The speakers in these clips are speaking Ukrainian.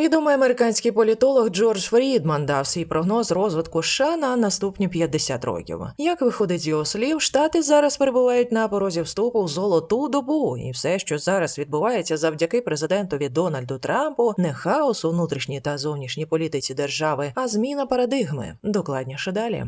Відомий американський політолог Джордж Фрідман дав свій прогноз розвитку США на наступні 50 років. Як виходить з його слів, штати зараз перебувають на порозі вступу в золоту добу, і все, що зараз відбувається завдяки президентові Дональду Трампу, не хаос у внутрішній та зовнішній політиці держави, а зміна парадигми. Докладніше далі.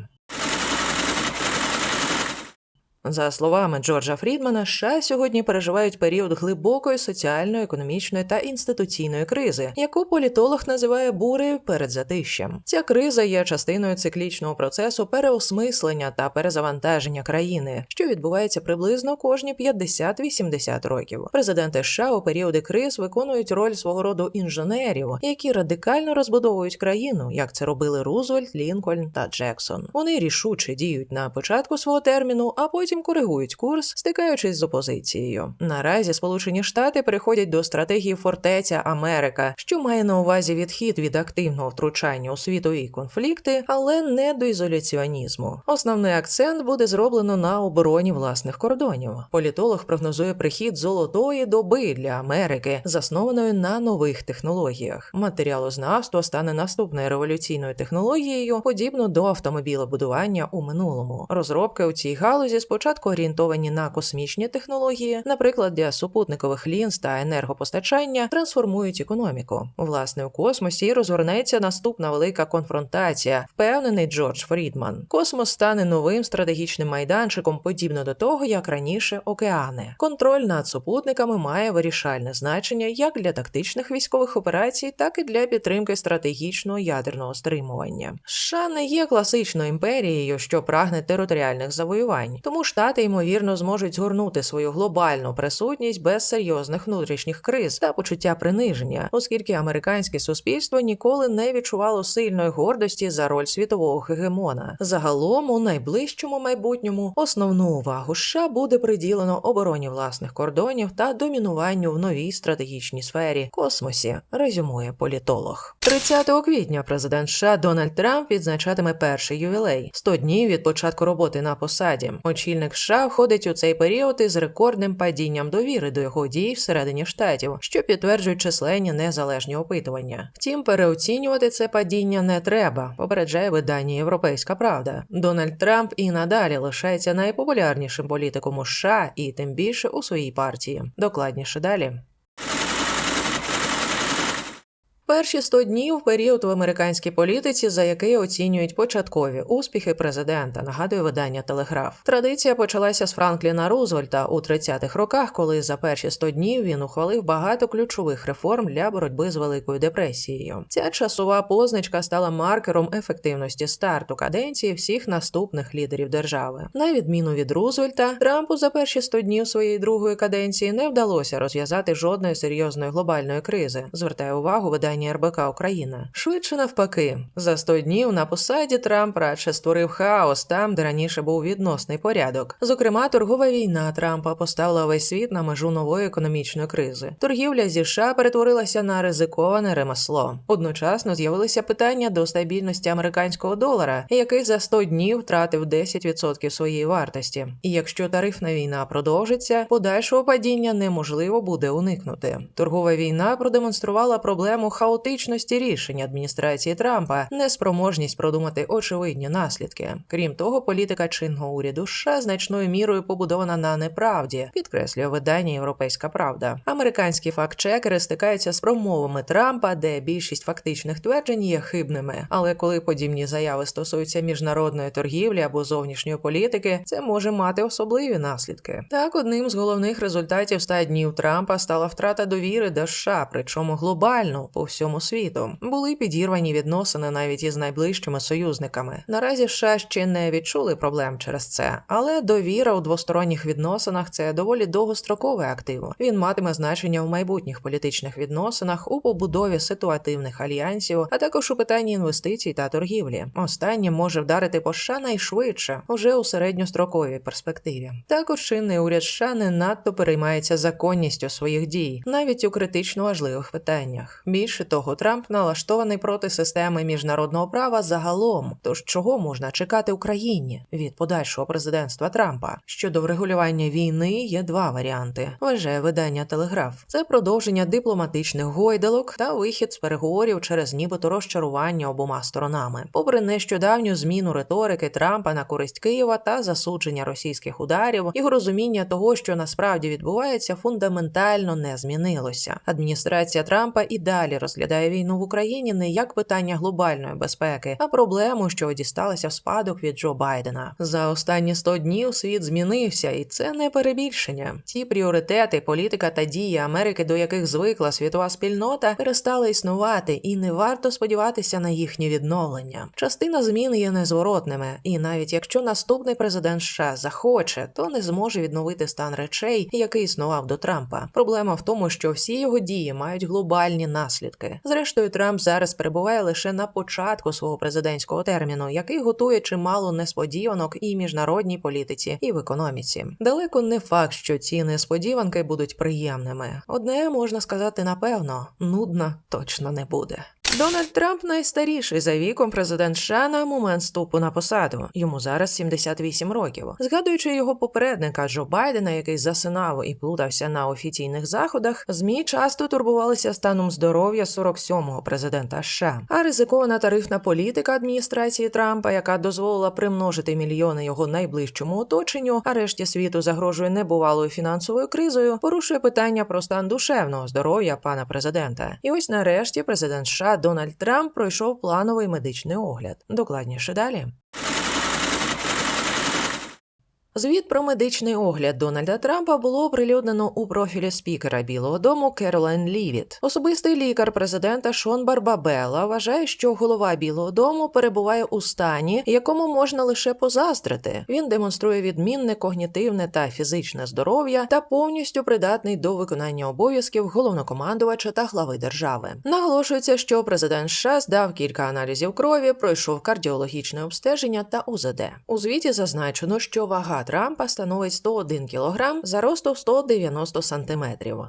За словами Джорджа Фрідмана, США сьогодні переживають період глибокої соціальної, економічної та інституційної кризи, яку політолог називає бурею перед затищем. Ця криза є частиною циклічного процесу переосмислення та перезавантаження країни, що відбувається приблизно кожні 50-80 років. Президенти США у періоди криз виконують роль свого роду інженерів, які радикально розбудовують країну, як це робили Рузвельт, Лінкольн та Джексон. Вони рішуче діють на початку свого терміну, а потім коригують курс, стикаючись з опозицією. Наразі Сполучені Штати переходять до стратегії фортеця Америка, що має на увазі відхід від активного втручання у світові конфлікти, але не до ізоляціонізму. Основний акцент буде зроблено на обороні власних кордонів. Політолог прогнозує прихід золотої доби для Америки, заснованої на нових технологіях. Матеріалознавство стане наступною революційною технологією, подібно до автомобілебудування у минулому. Розробки у цій галузі спочатку орієнтовані на космічні технології, наприклад, для супутникових лінз та енергопостачання, трансформують економіку. Власне, у космосі розгорнеться наступна велика конфронтація, впевнений Джордж Фрідман. Космос стане новим стратегічним майданчиком, подібно до того, як раніше океани. Контроль над супутниками має вирішальне значення як для тактичних військових операцій, так і для підтримки стратегічного ядерного стримування. США не є класичною імперією, що прагне територіальних завоювань, тому штати ймовірно зможуть згорнути свою глобальну присутність без серйозних внутрішніх криз та почуття приниження, оскільки американське суспільство ніколи не відчувало сильної гордості за роль світового гегемона. Загалом, у найближчому майбутньому основну увагу США буде приділено обороні власних кордонів та домінуванню в новій стратегічній сфері космосі, резюмує політолог. 30 квітня президент США Дональд Трамп відзначатиме перший ювілей 100 днів від початку роботи на посаді. Очільник США входить у цей період із рекордним падінням довіри до його дій всередині штатів, що підтверджують численні незалежні опитування. Втім, переоцінювати це падіння не треба, попереджає видання Європейська Правда. Дональд Трамп і надалі лишається найпопулярнішим політиком у США і тим більше у своїй партії. Докладніше далі. Перші 100 днів період в американській політиці, за який оцінюють початкові успіхи президента, нагадує видання Телеграф. Традиція почалася з Франкліна Рузвельта у 30-х роках, коли за перші 100 днів він ухвалив багато ключових реформ для боротьби з великою депресією. Ця часова позначка стала маркером ефективності старту каденції всіх наступних лідерів держави. На відміну від Рузвельта, Трампу за перші 100 днів своєї другої каденції не вдалося розв'язати жодної серйозної глобальної кризи. Звертає увагу видання РБК Україна. Швидше навпаки, за 100 днів на посаді Трамп радше створив хаос там, де раніше був відносний порядок. Зокрема, торгова війна Трампа поставила весь світ на межу нової економічної кризи. Торгівля зі США перетворилася на ризиковане ремесло. Одночасно з'явилися питання до стабільності американського долара, який за 100 днів втратив 10% своєї вартості. І якщо тарифна війна продовжиться, подальшого падіння неможливо буде уникнути. Торгова війна продемонструвала проблему хаотичності рішень адміністрації Трампа, неспроможність продумати очевидні наслідки. Крім того, політика чинного уряду США значною мірою побудована на неправді, підкреслює видання Європейська Правда. Американські фактчекери стикаються з промовами Трампа, де більшість фактичних тверджень є хибними. Але коли подібні заяви стосуються міжнародної торгівлі або зовнішньої політики, це може мати особливі наслідки. Так, одним з головних результатів 100 днів Трампа стала втрата довіри до США, причому глобально по всьому світу. Були підірвані відносини навіть із найближчими союзниками. Наразі США ще не відчули проблем через це, але довіра у двосторонніх відносинах це доволі довгостроковий актив. Він матиме значення в майбутніх політичних відносинах у побудові ситуативних альянсів, а також у питанні інвестицій та торгівлі. Останнє може вдарити по США найшвидше уже у середньостроковій перспективі. Також чинний уряд США не надто переймається законністю своїх дій, навіть у критично важливих питаннях. Більше Більше того, Трамп налаштований проти системи міжнародного права загалом. Тож чого можна чекати Україні від подальшого президентства Трампа? Щодо врегулювання війни є два варіанти. Вважає видання Телеграф. Це продовження дипломатичних гойдалок та вихід з переговорів через нібито розчарування обома сторонами. Попри нещодавню зміну риторики Трампа на користь Києва та засудження російських ударів, його розуміння того, що насправді відбувається, фундаментально не змінилося. Адміністрація Трампа і далі розглядає війну в Україні не як питання глобальної безпеки, а проблему, що дісталася в спадок від Джо Байдена. За останні 100 днів світ змінився, і це не перебільшення. Ті пріоритети, політика та дії Америки, до яких звикла світова спільнота, перестали існувати, і не варто сподіватися на їхнє відновлення. Частина змін є незворотними, і навіть якщо наступний президент США захоче, то не зможе відновити стан речей, який існував до Трампа. Проблема в тому, що всі його дії мають глобальні наслідки. Зрештою, Трамп зараз перебуває лише на початку свого президентського терміну, який готує чимало несподіванок і міжнародній політиці, і в економіці. Далеко не факт, що ці несподіванки будуть приємними. Одне можна сказати напевно, нудно точно не буде. Дональд Трамп найстаріший за віком президент США на момент ступу на посаду. Йому зараз 78 років. Згадуючи його попередника Джо Байдена, який засинав і плутався на офіційних заходах, змі часто турбувалися станом здоров'я 47-го президента США. А ризикована тарифна політика адміністрації Трампа, яка дозволила примножити мільйони його найближчому оточенню, а решті світу загрожує небувалою фінансовою кризою, порушує питання про стан душевного здоров'я пана президента. І ось нарешті президент США Дональд Трамп пройшов плановий медичний огляд. Докладніше далі. Звіт про медичний огляд Дональда Трампа було оприлюднено у профілі спікера Білого Дому Керолайн Лівіт. Особистий лікар президента Шон Барбабела вважає, що голова Білого Дому перебуває у стані, якому можна лише позаздрити. Він демонструє відмінне когнітивне та фізичне здоров'я та повністю придатний до виконання обов'язків головнокомандувача та глави держави. Наголошується, що президент США здав кілька аналізів крові, пройшов кардіологічне обстеження та УЗД. У звіті зазначено, що вага Трампа становить 101 кг за ростом 190 см.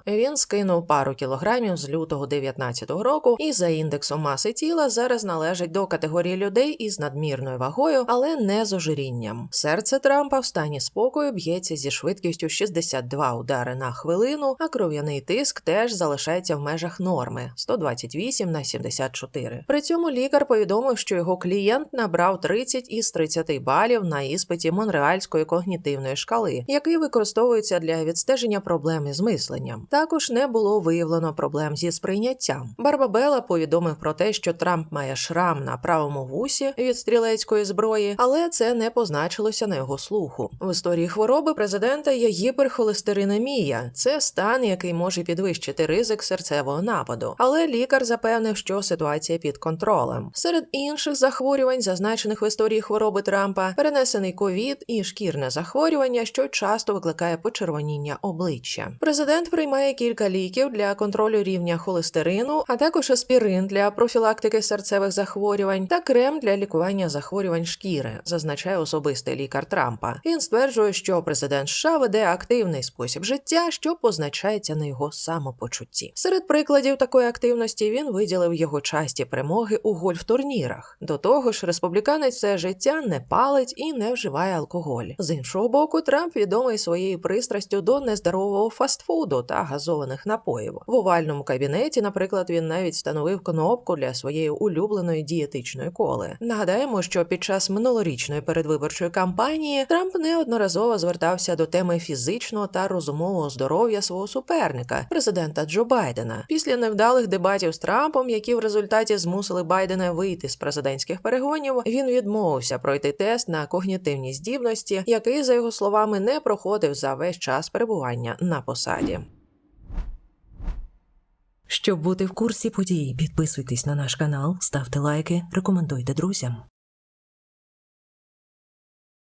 Він скинув пару кілограмів з лютого 19-го року і за індексом маси тіла зараз належить до категорії людей із надмірною вагою, але не з ожирінням. Серце Трампа в стані спокою б'ється зі швидкістю 62 удари на хвилину, а кров'яний тиск теж залишається в межах норми 128 на 74. При цьому лікар повідомив, що його клієнт набрав 30 із 30 балів на іспиті Монреальської когнітивної шкали, який використовується для відстеження проблем із мисленням. Також не було виявлено проблем зі сприйняттям. Барбабела повідомив про те, що Трамп має шрам на правому вусі від стрілецької зброї, але це не позначилося на його слуху. В історії хвороби президента є гіперхолестеринемія. Це стан, який може підвищити ризик серцевого нападу. Але лікар запевнив, що ситуація під контролем. Серед інших захворювань, зазначених в історії хвороби Трампа, перенесений ковід і шкірне захворювання, що часто викликає почервоніння обличчя. Президент приймає кілька ліків для контролю рівня холестерину, а також аспірин для профілактики серцевих захворювань та крем для лікування захворювань шкіри, зазначає особистий лікар Трампа. Він стверджує, що президент США веде активний спосіб життя, що позначається на його самопочутті. Серед прикладів такої активності він виділив його часті перемоги у гольф-турнірах. До того ж, республіканець все життя не палить і не вживає алкоголь. З іншого боку, Трамп відомий своєю пристрастю до нездорового фастфуду та газованих напоїв. В овальному кабінеті, наприклад, він навіть встановив кнопку для своєї улюбленої дієтичної коли. Нагадаємо, що під час минулорічної передвиборчої кампанії Трамп неодноразово звертався до теми фізичного та розумового здоров'я свого суперника, президента Джо Байдена. Після невдалих дебатів з Трампом, які в результаті змусили Байдена вийти з президентських перегонів, він відмовився пройти тест на когнітивні здібності, який, за його словами, не проходив за весь час перебування на посаді. Щоб бути в курсі подій, підписуйтесь на наш канал, ставте лайки, рекомендуйте друзям.